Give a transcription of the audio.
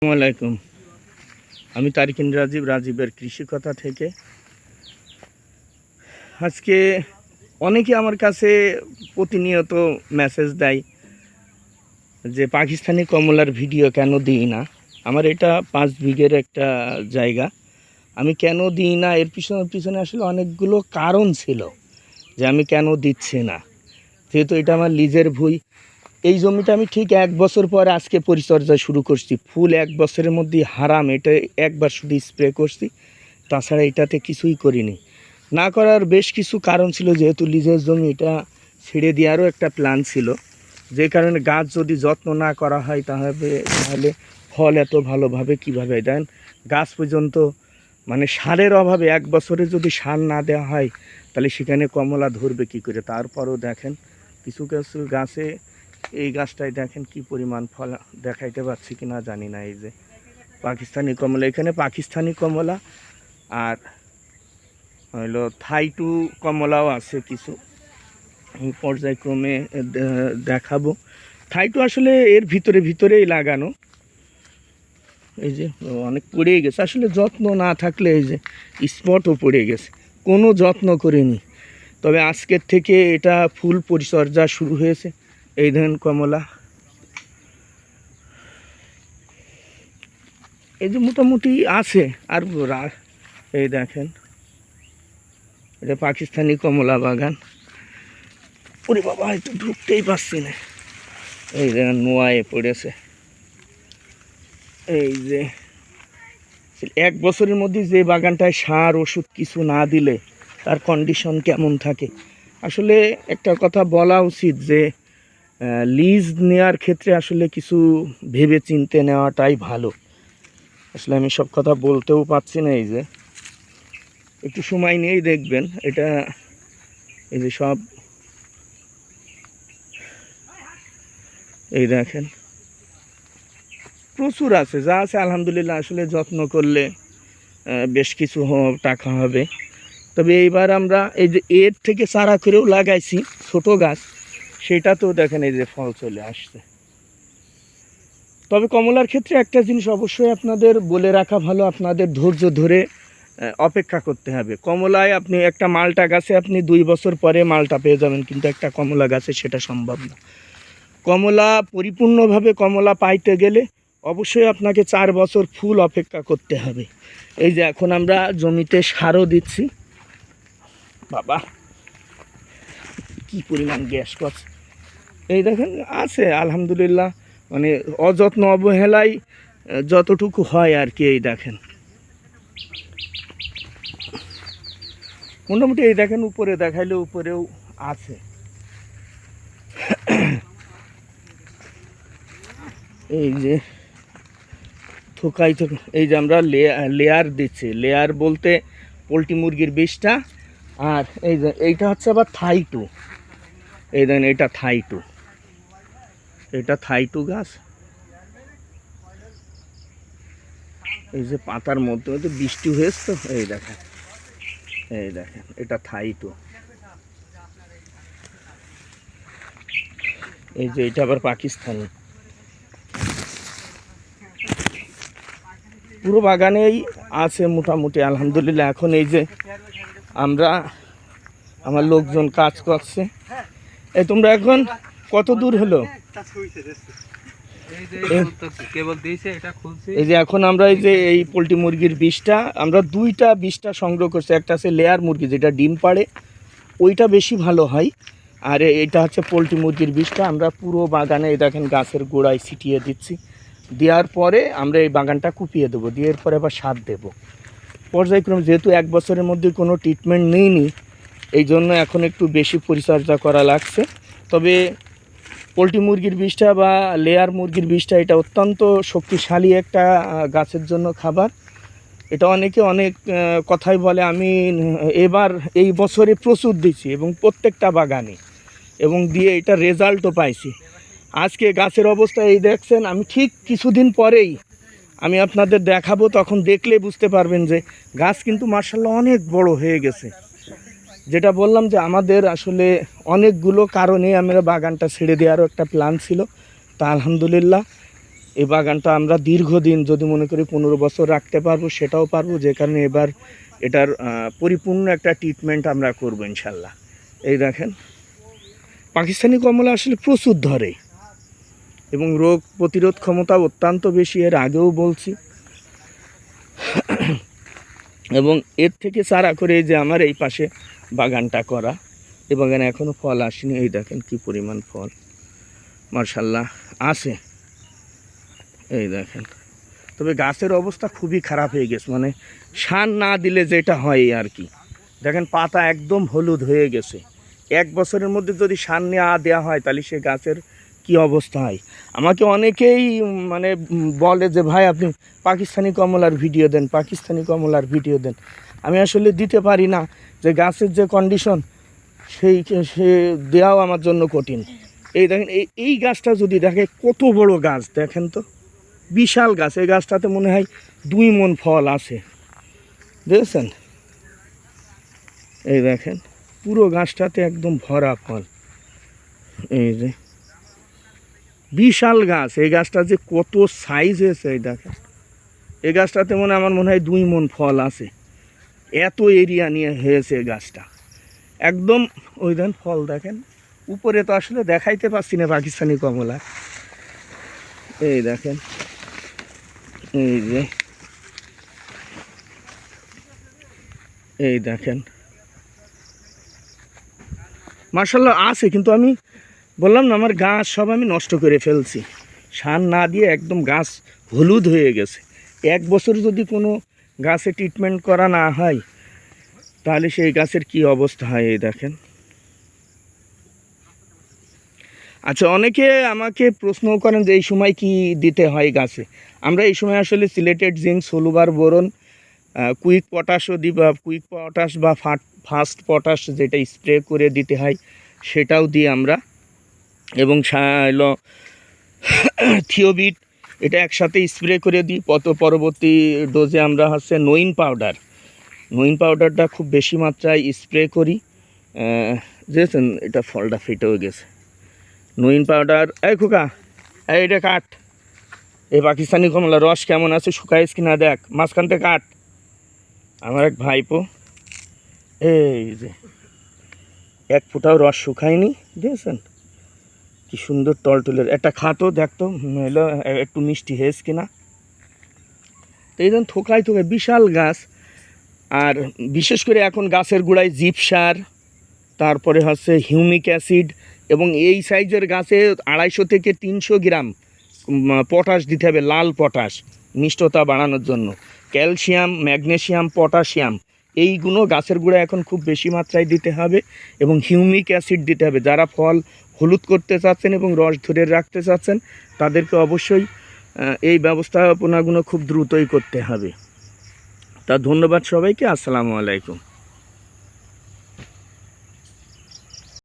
আসসালামু আলাইকুম। আমি তারিকিন রাজীব রাজীবের কৃষিকথা থেকে। আজকে অনেকে আমার কাছে প্রতিনিয়ত মেসেজ দেয় যে, পাকিস্তানি কমলার ভিডিও কেন দিই না? আমার এটা পাঁচ বিঘের একটা জায়গা। আমি কেন দিই না? এর পিছনে পিছনে আসলে অনেকগুলো কারণ ছিল যে, আমি কেন দিচ্ছি না? যেহেতু এটা আমার লিজের ভুই এই জমিটা আমি ঠিক এক বছর পর আজকে পরিচর্যা শুরু করছি। ফুল এক বছরের মধ্যে হারাম, এটা একবার শুধু স্প্রে করছি। তাছাড়া এটাতে কিছুই করিনি। না করার বেশ কিছু কারণ ছিল, যেহেতু লিজের জমি এটা ছেড়ে দেওয়ারও একটা প্ল্যান ছিল। যে কারণে গাছ যদি যত্ন না করা হয়, তাহলে তাহলে ফল এত ভালোভাবে কীভাবে দেন? গাছ পর্যন্ত মানে সারের অভাবে এক বছরে যদি সার না দেওয়া হয়, তাহলে সেখানে কমলা ধরবে কী করে? তারপরও দেখেন, কিছু কিছু গাছে এই গাছটায় দেখেন কি পরিমাণ ফল দেখাইতে পারছি কি না জানি না, এই যে পাকিস্তানি কমলা। এখানে পাকিস্তানি কমলা আর হইল থাইটু কমলাও আছে কিছু। পর্যায়ক্রমে দেখাবো। থাইটু আসলে এর ভিতরে ভিতরেই লাগানো। এই যে অনেক পড়ে গেছে। আসলে যত্ন না থাকলে এই যে স্পটও পড়ে গেছে। কোনো যত্ন করিনি। তবে আজকের থেকে এটা ফুল পরিচর্যা শুরু হয়েছে। এই ধরেন কমলা। এই যে মোটামুটি আছে। আর এই দেখেন। এটা পাকিস্তানি কমলা বাগান। ওরে বাবা হয়তো ঢুকতেই পারছি না। এই যে নোয়ায় পড়েছে। এই যে এক বছরের মধ্যে যে বাগানটায় সার, ওষুধ কিছু না দিলে তার কন্ডিশন কেমন থাকে? আসলে একটা কথা বলা উচিত যে লিজ নেওয়ার ক্ষেত্রে আসলে কিছু ভেবে চিনতে নেওয়াটাই ভালো। আসলে আমি সব কথা বলতেও পারছি না এই যে। একটু সময় নিয়েই দেখবেন, এটা এই যে সব এই দেখেন। প্রচুর আছে, যা আছে আলহামদুলিল্লাহ আসলে যত্ন করলে বেশ কিছু টাকা হবে। তবে এইবার আমরা এই যে এর থেকে চারা করেও লাগাইছি, ছোট গাছ। সেটাতেও দেখেন এই যে ফল চলে আসছে। তবে কমলার ক্ষেত্রে একটা জিনিস অবশ্যই আপনাদের বলে রাখা ভালো, আপনাদের ধৈর্য ধরে অপেক্ষা করতে হবে। কমলায় আপনি একটা মালটা গাছে আপনি দুই বছর পরে মালটা পেয়ে যাবেন, কিন্তু একটা কমলা গাছে সেটা সম্ভব না। কমলা পরিপূর্ণভাবে কমলা পাইতে গেলে অবশ্যই আপনাকে চার বছর ফুল অপেক্ষা করতে হবে। এই যে এখন আমরা জমিতে সারও দিচ্ছি। বাবা, কি পরিমাণ গ্যাস করছে এই দেখেন আছে আলহামদুলিল্লাহ। মানে অযত্ন অবহেলায় আহ, যতটুকু হয় আর কি এই দেখেন। মোটামুটি এই দেখেন উপরে দেখাইলে উপরেও আছে। এই যে থোকাই থোক এই যে আমরা লেয়ার দিচ্ছি। লেয়ার বলতে পোলট্রি মুরগির বিষটা আর এই যে এইটা হচ্ছে আবার থাই টু। এই দেখেন এটা থাই টু। এটা থাই টু গাছ। এই যে পাতার মধ্যে মধ্যে বৃষ্টি হয়েছে তো এই দেখেন এই দেখেন, এটা থাই টু। এই যে এটা আবার পাকিস্তানি। পুরো বাগানেই আছে মোটামুটি, আলহামদুলিল্লাহ। এখন এই যে আমরা, আমার লোকজন কাজ করছে। এই তোমরা এখন কত দূর হলো? এই যে এখন আমরা এই যে এই পোলট্রি মুরগির বিষটা আমরা দুইটা বিষটা সংগ্রহ করছি। একটা আছে লেয়ার মুরগি যেটা ডিম পাড়ে ওইটা বেশি ভালো হয়। আর এটা হচ্ছে পোলট্রি মুরগির বিষটা। আমরা পুরো বাগানে দেখেন গাছের গোড়ায় ছিটিয়ে দিচ্ছি। দেওয়ার পরে আমরা এই বাগানটা কুপিয়ে দেবো। দিয়ে পরে আবার সার দেবো। পর্যায়ক্রমে যেহেতু এক বছরের মধ্যে কোনো ট্রিটমেন্ট নেইনি এই জন্য এখন একটু বেশি পরিচর্যা করা লাগছে। তবে পোলট্রি মুরগির বিষটা বা লেয়ার মুরগির বিষটা এটা অত্যন্ত শক্তিশালী একটা গাছের জন্য খাবার। এটা অনেকে অনেক কথাই বলে, আমি এবার এই বছরে প্রচুর দিছি এবং প্রত্যেকটা বাগানে এবং দিয়ে এটা রেজাল্টও পাইছি। আজকে গাছের অবস্থা এই দেখছেন, আমি ঠিক কিছুদিন পরেই আমি আপনাদের দেখাবো, তখন দেখলে বুঝতে পারবেন যে গাছ কিন্তু মার্শাল্লাহ অনেক বড় হয়ে গেছে। যেটা বললাম যে আমাদের আসলে অনেকগুলো কারণে আমরা বাগানটা ছেড়ে দেওয়ারও একটা প্ল্যান ছিল। তা আলহামদুলিল্লাহ, এই বাগানটা আমরা দীর্ঘদিন যদি মনে করি পনেরো বছর রাখতে পারব, সেটাও পারব। যে কারণে এবার এটার পরিপূর্ণ একটা ট্রিটমেন্ট আমরা করব ইনশাল্লাহ। এই দেখেন, পাকিস্তানি কমলা আসলে প্রচুর ধরে এবং রোগ প্রতিরোধ ক্ষমতা অত্যন্ত বেশি, এর আগেও বলছি। এবং এর থেকে সারা করে যে আমার এই পাশে বাগানটা করা এই বাগানে এখনও ফল আসেনি। এই দেখেন কি পরিমাণ ফল। মার্শাল্লাহ আছে। এই দেখেন। তবে গাছের অবস্থা খুবই খারাপ হয়ে গেছে মানে সার না দিলে যেটা হয় আর কি। দেখেন পাতা একদম হলুদ হয়ে গেছে। এক বছরের মধ্যে যদি সার নেওয়া দেওয়া হয়, তাহলে সে গাছের কি অবস্থা হয়? আমাকে অনেকেই মানে বলে যে, ভাই, আপনি পাকিস্তানি কমলার ভিডিও দেন, পাকিস্তানি কমলার ভিডিও দেন। আমি আসলে দিতে পারি না যে গাছের যে কন্ডিশন সেই, সে দেওয়াও আমার জন্য কঠিন। এই দেখেন, এই এই গাছটা যদি দেখে, কত বড় গাছ, দেখেন তো। বিশাল গাছ, এই গাছটাতে মনে হয় দুই মন ফল আছে। দেখেছেন? এই দেখেন, পুরো গাছটাতে একদম ভরা ফল। এই যে, বিশাল গাছ, এই গাছটা যে কত সাইজ হয়েছে, এই দেখেন। এই গাছটাতে মনে আমার মনে হয় দুই মন ফল আছে। এত এরিয়া নিয়ে হয়েছে গাছটা। একদম, ওই দেন ফল দেখেন। উপরে তো আসলে দেখাইতে পারছি না পাকিস্তানি কমলা। এই দেখেন, এই যে, এই দেখেন। মার্শাল্লাহ আছে, কিন্তু আমি বললাম না, আমার গাছ সব আমি নষ্ট করে ফেলছি। সার না দিয়ে একদম গাছ হলুদ হয়ে গেছে। এক বছর যদি কোনো গাছে ট্রিটমেন্ট করা না হয়, তাহলে সেই গাছের কি অবস্থা হয় এই দেখেন। আচ্ছা অনেকে আমাকে প্রশ্ন করেন যে এই সময় কি দিতে হয় গাছে? আমরা এই সময় আসলে chelated zinc, soluble boron quick পটাশও দিই বা কুইক পটাশ বা ফাট, ফাস্ট পটাশ যেটা স্প্রে করে দিতে হয়, সেটাও দিই আমরা। এবং হলো থিওবিট এটা একসাথে স্প্রে করে দিই। পত, পরবর্তী ডোজে আমরা হচ্ছে নইন পাউডার নইন পাউডারটা খুব বেশি মাত্রায় স্প্রে করি। বুঝেছেন এটা ফলটা ফেটেও গেছে। নইন পাউডার এই খোকা, এই এটা কাট। এই পাকিস্তানি কমলা রস কেমন আছে শুকাইস কিনা দেখ। মাঝখানতে কাট। আমার এক ভাইপো, এই যে, এক ফোঁটাও রস শুকায়নি, দেখেছেন? কি সুন্দর টলটলের একটা খাতো দেখতো এলো একটু মিষ্টি হেস কিনা। তো এই ধরুন থোকায় থোকায় বিশাল গাছ, আর বিশেষ করে এখন গাছের গোড়ায় জিপ সার তারপরে হচ্ছে হিউমিক অ্যাসিড, এবং এই সাইজের গাছে আড়াইশো থেকে তিনশো গ্রাম পটাশ দিতে হবে, লাল পটাশ, মিষ্টতা বাড়ানোর জন্য। ক্যালসিয়াম ম্যাগনেশিয়াম পটাশিয়াম, এইগুলো গাছের গোড়ায় এখন খুব বেশি মাত্রায় দিতে হবে, এবং হিউমিক অ্যাসিড দিতে হবে। যারা ফল হলুদ করতে চাচ্ছেন এবং রস ধরে রাখতে চাচ্ছেন, তাদেরকে অবশ্যই এই ব্যবস্থাপনাগুলো খুব দ্রুতই করতে হবে। তা ধন্যবাদ সবাইকে, আসসালামু আলাইকুম।